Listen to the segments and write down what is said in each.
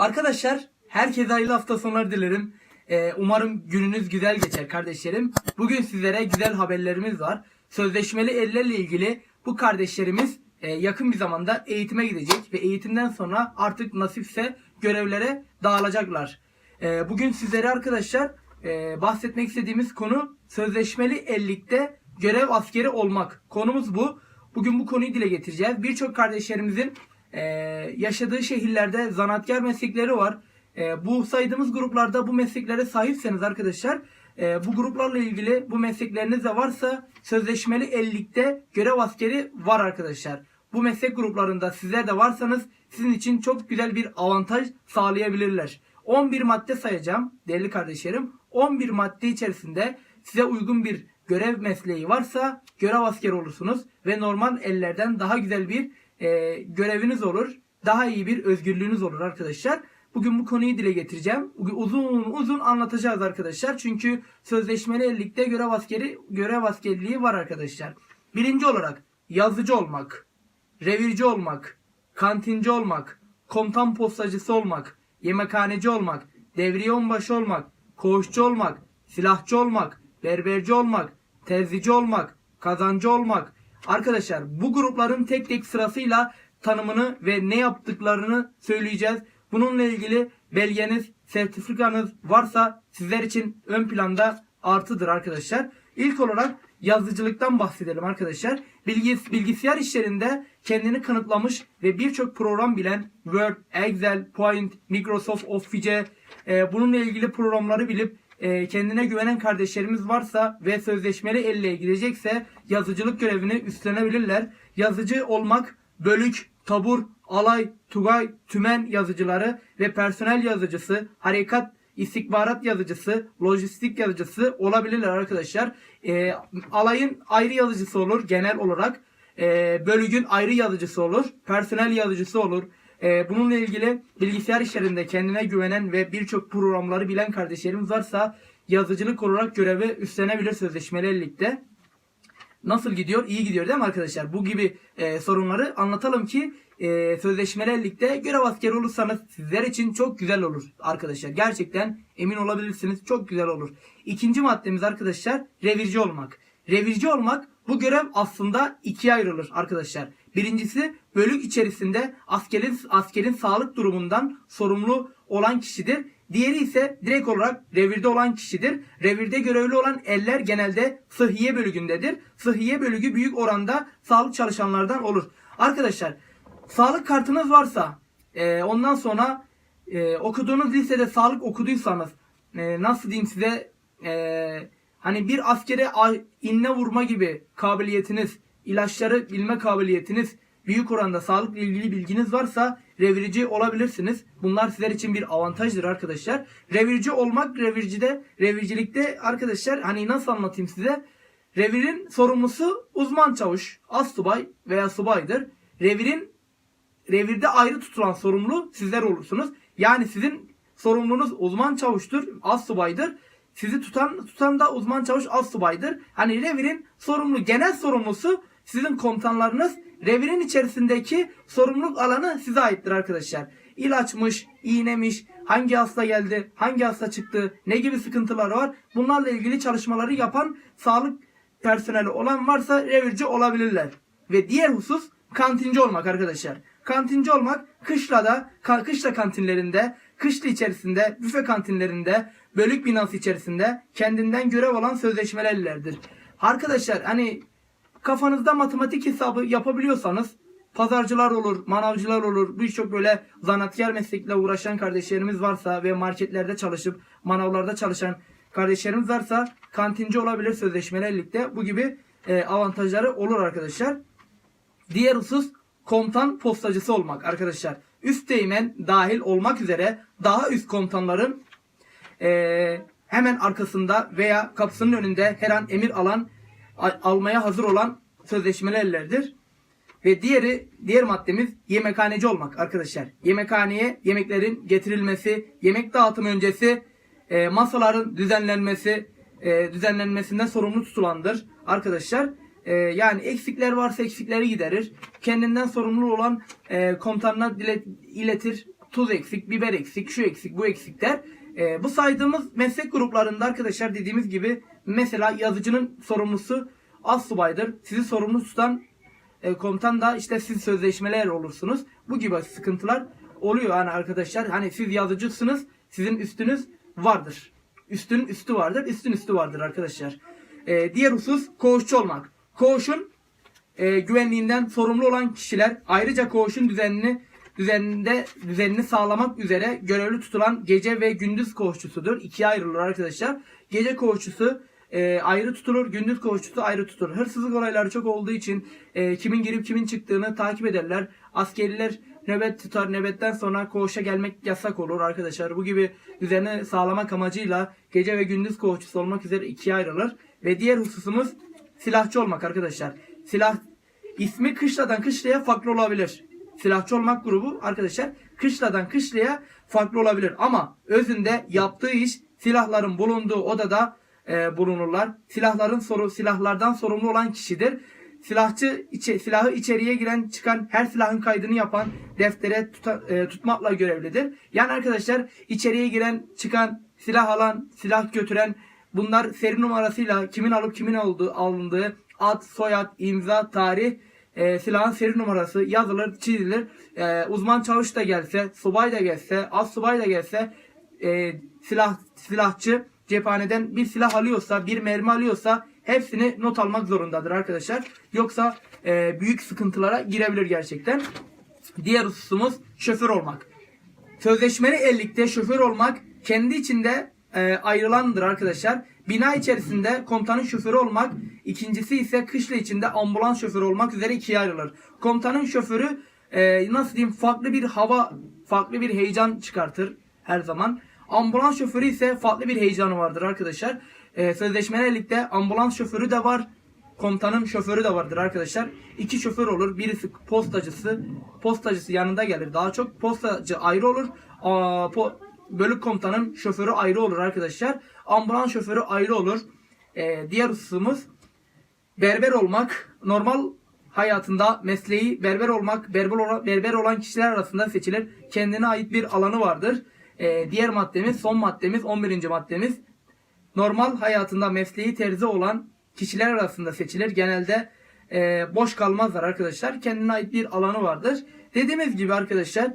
Arkadaşlar herkese hayırlı hafta sonları dilerim. Ee, umarım gününüz güzel geçer kardeşlerim. Bugün sizlere güzel haberlerimiz var. Sözleşmeli ellerle ilgili bu kardeşlerimiz e, yakın bir zamanda eğitime gidecek ve eğitimden sonra artık nasipse görevlere dağılacaklar. Ee, bugün sizlere arkadaşlar e, bahsetmek istediğimiz konu sözleşmeli ellikte görev askeri olmak. Konumuz bu. Bugün bu konuyu dile getireceğiz. Birçok kardeşlerimizin e, yaşadığı şehirlerde zanaatkar meslekleri var. E, bu saydığımız gruplarda bu mesleklere sahipseniz arkadaşlar e, bu gruplarla ilgili bu meslekleriniz de varsa sözleşmeli ellikte görev askeri var arkadaşlar. Bu meslek gruplarında sizler de varsanız sizin için çok güzel bir avantaj sağlayabilirler. 11 madde sayacağım değerli kardeşlerim. 11 madde içerisinde size uygun bir görev mesleği varsa görev askeri olursunuz ve normal ellerden daha güzel bir e, göreviniz olur. Daha iyi bir özgürlüğünüz olur arkadaşlar. Bugün bu konuyu dile getireceğim. Bugün uzun uzun anlatacağız arkadaşlar. Çünkü sözleşmeli ellikte görev askeri görev askerliği var arkadaşlar. Birinci olarak yazıcı olmak, revirci olmak, kantinci olmak, komutan postacısı olmak, yemekhaneci olmak, devriye onbaşı olmak, koğuşçu olmak, silahçı olmak, berberci olmak, terzici olmak, kazancı olmak. Arkadaşlar bu grupların tek tek sırasıyla tanımını ve ne yaptıklarını söyleyeceğiz. Bununla ilgili belgeniz, sertifikanız varsa sizler için ön planda artıdır arkadaşlar. İlk olarak yazıcılıktan bahsedelim arkadaşlar. Bilgis, bilgisayar işlerinde kendini kanıtlamış ve birçok program bilen Word, Excel, Point, Microsoft Office, e, bununla ilgili programları bilip e, kendine güvenen kardeşlerimiz varsa ve sözleşmeli elle gidecekse yazıcılık görevini üstlenebilirler. Yazıcı olmak bölük, tabur, alay, tugay, tümen yazıcıları ve personel yazıcısı, harekat istihbarat yazıcısı, lojistik yazıcısı olabilirler arkadaşlar. E, alayın ayrı yazıcısı olur genel olarak. E, bölügün ayrı yazıcısı olur. Personel yazıcısı olur. E, bununla ilgili bilgisayar işlerinde kendine güvenen ve birçok programları bilen kardeşlerimiz varsa yazıcılık olarak görevi üstlenebilir sözleşmeli ellikte. Nasıl gidiyor? İyi gidiyor değil mi arkadaşlar? Bu gibi e, sorunları anlatalım ki e, sözleşmeli ellikte görev askeri olursanız sizler için çok güzel olur arkadaşlar. Gerçekten emin olabilirsiniz. Çok güzel olur. İkinci maddemiz arkadaşlar revirci olmak. Revirci olmak bu görev aslında ikiye ayrılır arkadaşlar. Birincisi bölük içerisinde askerin askerin sağlık durumundan sorumlu olan kişidir. Diğeri ise direkt olarak revirde olan kişidir. Revirde görevli olan eller genelde sıhhiye bölügündedir. Sıhhiye bölügü büyük oranda sağlık çalışanlardan olur. Arkadaşlar sağlık kartınız varsa e, ondan sonra e, okuduğunuz lisede sağlık okuduysanız e, nasıl diyeyim size e, hani bir askere inne vurma gibi kabiliyetiniz, ilaçları bilme kabiliyetiniz, büyük oranda sağlıkla ilgili bilginiz varsa revirci olabilirsiniz. Bunlar sizler için bir avantajdır arkadaşlar. Revirci olmak revircide, revircilikte arkadaşlar hani nasıl anlatayım size? Revirin sorumlusu uzman çavuş, az subay veya subaydır. Revirin revirde ayrı tutulan sorumlu sizler olursunuz. Yani sizin sorumlunuz uzman çavuştur, az subaydır. Sizi tutan tutan da uzman çavuş az subaydır. Hani revirin sorumlu genel sorumlusu sizin komutanlarınız. Revirin içerisindeki sorumluluk alanı size aittir arkadaşlar. İlaçmış, iğnemiş, hangi hasta geldi, hangi hasta çıktı, ne gibi sıkıntılar var. Bunlarla ilgili çalışmaları yapan sağlık personeli olan varsa revirci olabilirler. Ve diğer husus kantinci olmak arkadaşlar. Kantinci olmak kışlada, kışla kantinlerinde, kışla içerisinde, büfe kantinlerinde, bölük binası içerisinde kendinden görev alan sözleşmelilerdir. Arkadaşlar hani kafanızda matematik hesabı yapabiliyorsanız pazarcılar olur, manavcılar olur, birçok böyle zanaatkar meslekle uğraşan kardeşlerimiz varsa ve marketlerde çalışıp manavlarda çalışan kardeşlerimiz varsa kantinci olabilir sözleşmeli ellikte. Bu gibi e, avantajları olur arkadaşlar. Diğer husus komutan postacısı olmak arkadaşlar. Üst teğmen dahil olmak üzere daha üst komutanların eee, hemen arkasında veya kapısının önünde her an emir alan almaya hazır olan sözleşmeli ellerdir. Ve diğeri diğer maddemiz yemekhaneci olmak arkadaşlar. Yemekhaneye yemeklerin getirilmesi, yemek dağıtımı öncesi e, masaların düzenlenmesi, e, düzenlenmesinden sorumlu tutulandır arkadaşlar. E, yani eksikler varsa eksikleri giderir. Kendinden sorumlu olan e, komutanına iletir. tuz eksik, biber eksik, şu eksik, bu eksik der. E, bu saydığımız meslek gruplarında arkadaşlar dediğimiz gibi mesela yazıcının sorumlusu az subaydır. Sizi sorumlu tutan e, komutan da işte siz sözleşmeler olursunuz. Bu gibi sıkıntılar oluyor hani arkadaşlar. Hani siz yazıcısınız, sizin üstünüz vardır. Üstün üstü vardır, üstün üstü vardır arkadaşlar. E, diğer husus koğuşçu olmak. Koğuşun e, güvenliğinden sorumlu olan kişiler ayrıca koğuşun düzenini düzeninde düzenini sağlamak üzere görevli tutulan gece ve gündüz koğuşçusudur. İkiye ayrılır arkadaşlar. Gece koğuşçusu e, ayrı tutulur, gündüz koğuşçusu ayrı tutulur. Hırsızlık olayları çok olduğu için e, kimin girip kimin çıktığını takip ederler. Askeriler nöbet tutar, nöbetten sonra koğuşa gelmek yasak olur arkadaşlar. Bu gibi düzeni sağlamak amacıyla gece ve gündüz koğuşçusu olmak üzere ikiye ayrılır. Ve diğer hususumuz silahçı olmak arkadaşlar. Silah ismi kışladan kışlaya farklı olabilir. Silahçı olmak grubu arkadaşlar kışladan kışlaya farklı olabilir. Ama özünde yaptığı iş silahların bulunduğu odada e, bulunurlar. Silahların soru silahlardan sorumlu olan kişidir. Silahçı içe, silahı içeriye giren çıkan her silahın kaydını yapan deftere tuta- e, tutmakla görevlidir. Yani arkadaşlar içeriye giren çıkan silah alan silah götüren bunlar seri numarasıyla kimin alıp kimin olduğu alındığı ad soyad imza tarih e, silahın seri numarası yazılır çizilir. E, uzman çavuş da gelse subay da gelse az subay da gelse e, silah silahçı cephaneden bir silah alıyorsa, bir mermi alıyorsa hepsini not almak zorundadır arkadaşlar. Yoksa e, büyük sıkıntılara girebilir gerçekten. Diğer hususumuz şoför olmak. Sözleşmeli ellikte şoför olmak kendi içinde e, ayrılandır arkadaşlar. Bina içerisinde komutanın şoförü olmak, ikincisi ise kışla içinde ambulans şoförü olmak üzere ikiye ayrılır. Komutanın şoförü e, nasıl diyeyim farklı bir hava, farklı bir heyecan çıkartır her zaman. Ambulans şoförü ise farklı bir heyecanı vardır arkadaşlar. E, sözleşmeli ellikte ambulans şoförü de var. Komutanın şoförü de vardır arkadaşlar. İki şoför olur. Birisi postacısı. Postacısı yanında gelir. Daha çok postacı ayrı olur. Aa, po- bölük komutanın şoförü ayrı olur arkadaşlar. Ambulans şoförü ayrı olur. Ee, diğer hususumuz berber olmak. Normal hayatında mesleği berber olmak, berber berber olan kişiler arasında seçilir. Kendine ait bir alanı vardır. Ee, diğer maddemiz, son maddemiz, 11. maddemiz normal hayatında mesleği terzi olan kişiler arasında seçilir. Genelde e, boş kalmazlar arkadaşlar. Kendine ait bir alanı vardır. Dediğimiz gibi arkadaşlar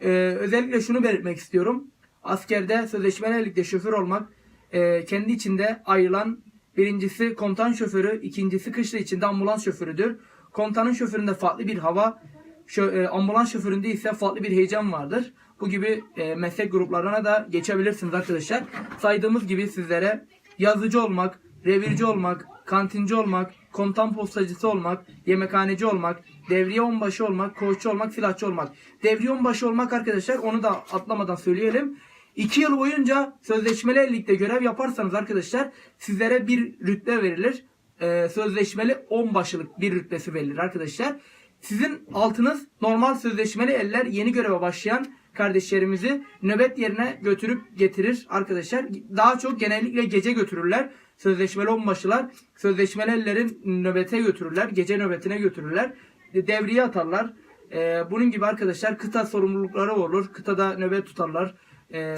e, özellikle şunu belirtmek istiyorum. Askerde sözleşmeli ligde şoför olmak e, kendi içinde ayrılan birincisi komutan şoförü, ikincisi kışla içinde ambulans şoförüdür. Komutanın şoföründe farklı bir hava, şö- e, ambulans şoföründe ise farklı bir heyecan vardır. Bu gibi e, meslek gruplarına da geçebilirsiniz arkadaşlar. Saydığımız gibi sizlere yazıcı olmak, revirci olmak, kantinci olmak, komutan postacısı olmak, yemekhaneci olmak, devriye onbaşı olmak, koğuşçu olmak, silahçı olmak. Devriye onbaşı olmak arkadaşlar onu da atlamadan söyleyelim. 2 yıl boyunca sözleşmeli ellikte görev yaparsanız arkadaşlar sizlere bir rütbe verilir. Ee, sözleşmeli onbaşılık bir rütbesi verilir arkadaşlar. Sizin altınız normal sözleşmeli eller yeni göreve başlayan kardeşlerimizi nöbet yerine götürüp getirir arkadaşlar. Daha çok genellikle gece götürürler. Sözleşmeli onbaşılar sözleşmeli ellerin nöbete götürürler. Gece nöbetine götürürler. Devriye atarlar. Ee, bunun gibi arkadaşlar kıta sorumlulukları olur. Kıtada nöbet tutarlar. Ee,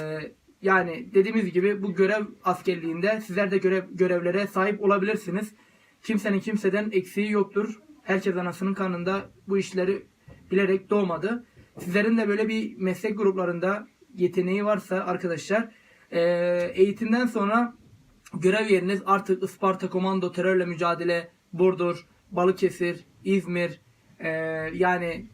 yani dediğimiz gibi bu görev askerliğinde sizler de görev görevlere sahip olabilirsiniz. Kimsenin kimseden eksiği yoktur. Herkes anasının karnında bu işleri bilerek doğmadı. Sizlerin de böyle bir meslek gruplarında yeteneği varsa arkadaşlar e, eğitimden sonra görev yeriniz artık Isparta Komando terörle mücadele, Burdur, Balıkesir, İzmir e, yani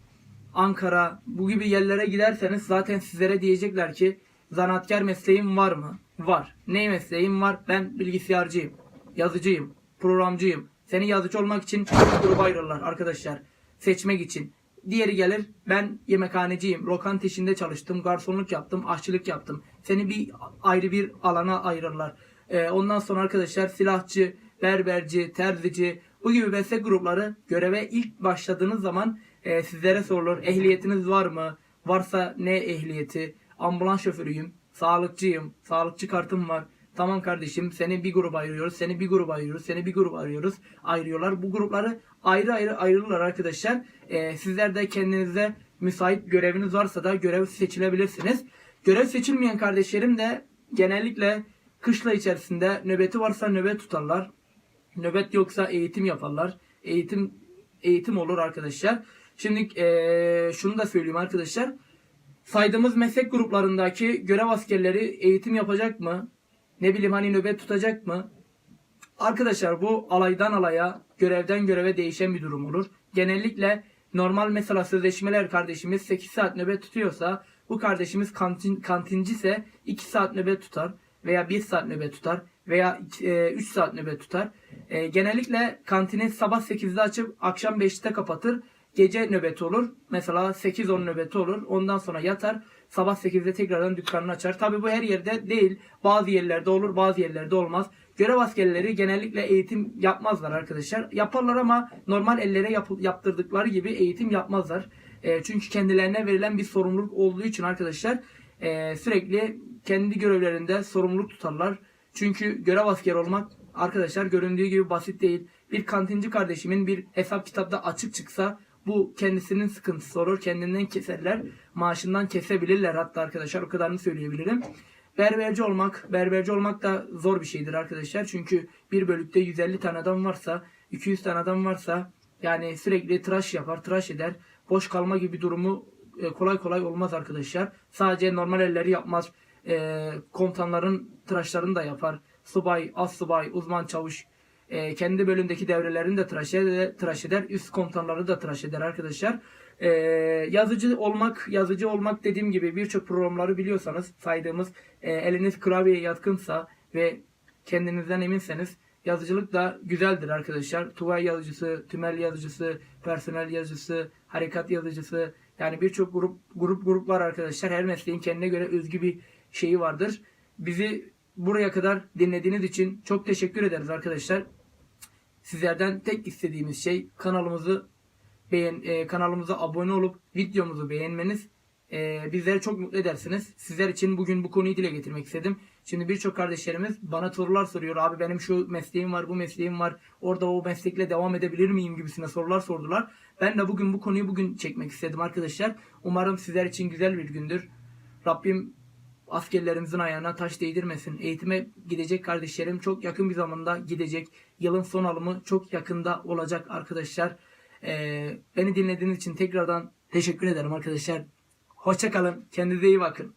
Ankara bu gibi yerlere giderseniz zaten sizlere diyecekler ki zanaatkar mesleğin var mı? Var. Ne mesleğim var? Ben bilgisayarcıyım, yazıcıyım, programcıyım. Seni yazıcı olmak için gruba ayırırlar arkadaşlar. Seçmek için. Diğeri gelir ben yemekhaneciyim. Lokant işinde çalıştım. Garsonluk yaptım. Aşçılık yaptım. Seni bir ayrı bir alana ayırırlar. Ee, ondan sonra arkadaşlar silahçı, berberci, terzici bu gibi meslek grupları göreve ilk başladığınız zaman e, sizlere sorulur. Ehliyetiniz var mı? Varsa ne ehliyeti? Ambulans şoförüyüm. Sağlıkçıyım. Sağlıkçı kartım var. Tamam kardeşim seni bir gruba ayırıyoruz, seni bir gruba ayırıyoruz, seni bir gruba ayırıyoruz. Ayırıyorlar. Bu grupları ayrı ayrı ayrılırlar arkadaşlar. Ee, sizler de kendinize müsait göreviniz varsa da görev seçilebilirsiniz. Görev seçilmeyen kardeşlerim de genellikle kışla içerisinde nöbeti varsa nöbet tutarlar. Nöbet yoksa eğitim yaparlar. Eğitim eğitim olur arkadaşlar. Şimdi eee, şunu da söyleyeyim arkadaşlar. Saydığımız meslek gruplarındaki görev askerleri eğitim yapacak mı? Ne bileyim hani nöbet tutacak mı? Arkadaşlar bu alaydan alaya, görevden göreve değişen bir durum olur. Genellikle normal mesela sözleşmeler kardeşimiz 8 saat nöbet tutuyorsa bu kardeşimiz kantin, kantinci ise 2 saat nöbet tutar veya 1 saat nöbet tutar veya 3 saat nöbet tutar. E, genellikle kantini sabah 8'de açıp akşam 5'te kapatır. Gece nöbeti olur. Mesela 8-10 nöbeti olur. Ondan sonra yatar. Sabah 8'de tekrardan dükkanını açar. Tabi bu her yerde değil. Bazı yerlerde olur, bazı yerlerde olmaz. Görev askerleri genellikle eğitim yapmazlar arkadaşlar. Yaparlar ama normal ellere yapı- yaptırdıkları gibi eğitim yapmazlar. E, çünkü kendilerine verilen bir sorumluluk olduğu için arkadaşlar e, sürekli kendi görevlerinde sorumluluk tutarlar. Çünkü görev askeri olmak arkadaşlar göründüğü gibi basit değil. Bir kantinci kardeşimin bir hesap kitapta açık çıksa bu kendisinin sıkıntısı olur. Kendinden keserler. Maaşından kesebilirler hatta arkadaşlar. O kadarını söyleyebilirim. Berberci olmak, berberci olmak da zor bir şeydir arkadaşlar. Çünkü bir bölükte 150 tane adam varsa, 200 tane adam varsa yani sürekli tıraş yapar, tıraş eder. Boş kalma gibi durumu e, kolay kolay olmaz arkadaşlar. Sadece normal elleri yapmaz. E, komutanların tıraşlarını da yapar. Subay, az subay, uzman çavuş, e, kendi bölümdeki devrelerini de tıraş eder, tıraş eder. Üst komutanları da tıraş eder arkadaşlar. E, yazıcı olmak, yazıcı olmak dediğim gibi birçok programları biliyorsanız saydığımız e, eliniz klavyeye yatkınsa ve kendinizden eminseniz yazıcılık da güzeldir arkadaşlar. Tuvay yazıcısı, tümel yazıcısı, personel yazıcısı, harekat yazıcısı yani birçok grup grup grup var arkadaşlar. Her mesleğin kendine göre özgü bir şeyi vardır. Bizi buraya kadar dinlediğiniz için çok teşekkür ederiz arkadaşlar. Sizlerden tek istediğimiz şey kanalımızı beğen e, kanalımıza abone olup videomuzu beğenmeniz e, bizleri çok mutlu edersiniz. Sizler için bugün bu konuyu dile getirmek istedim. Şimdi birçok kardeşlerimiz bana sorular soruyor. Abi benim şu mesleğim var, bu mesleğim var. Orada o meslekle devam edebilir miyim gibisine sorular sordular. Ben de bugün bu konuyu bugün çekmek istedim arkadaşlar. Umarım sizler için güzel bir gündür. Rabbim askerlerimizin ayağına taş değdirmesin. Eğitime gidecek kardeşlerim çok yakın bir zamanda gidecek. Yılın son alımı çok yakında olacak arkadaşlar. Ee, beni dinlediğiniz için tekrardan teşekkür ederim arkadaşlar. Hoşçakalın. Kendinize iyi bakın.